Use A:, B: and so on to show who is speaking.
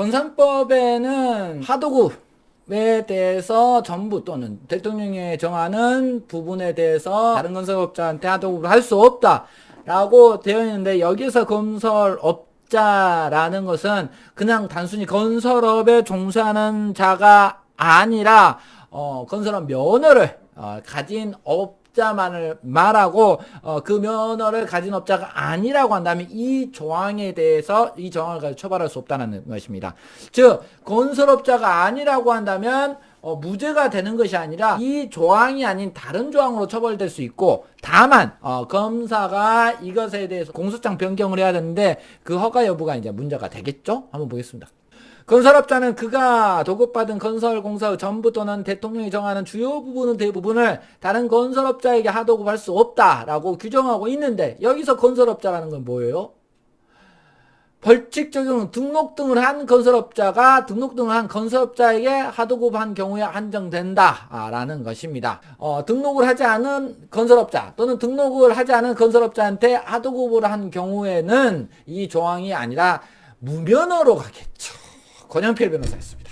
A: 건산법에는 하도급 에 대해서 전부 또는 대통령이 정하는 부분에 대해서 다른 건설업자한테 하도급을 할 수 없다라고 되어 있는데 여기서 건설업자라는 것은 그냥 단순히 건설업에 종사하는 자가 아니라 어, 건설업 면허를 어, 가진 업 자만을 말하고 어, 그 면허를 가진 업자가 아니라고 한다면 이 조항에 대해서 이 조항을 가지고 처벌할 수 없다는 것입니다. 즉 건설업자가 아니라고 한다면 어, 무죄가 되는 것이 아니라 이 조항이 아닌 다른 조항으로 처벌될 수 있고 다만 어, 검사가 이것에 대해서 공소장 변경을 해야 되는데 그 허가 여부가 이제 문제가 되겠죠? 한번 보겠습니다. 건설업자는 그가 도급받은 건설공사의 전부 또는 대통령이 정하는 주요 부분은 대부분을 다른 건설업자에게 하도급할 수 없다라고 규정하고 있는데 여기서 건설업자라는 건 뭐예요? 벌칙 적용 등록 등을 한 건설업자가 등록 등을 한 건설업자에게 하도급한 경우에 한정된다라는 것입니다. 어, 등록을 하지 않은 건설업자 또는 등록을 하지 않은 건설업자한테 하도급을 한 경우에는 이 조항이 아니라 무면허로 가겠죠. 권영필 변호사였습니다.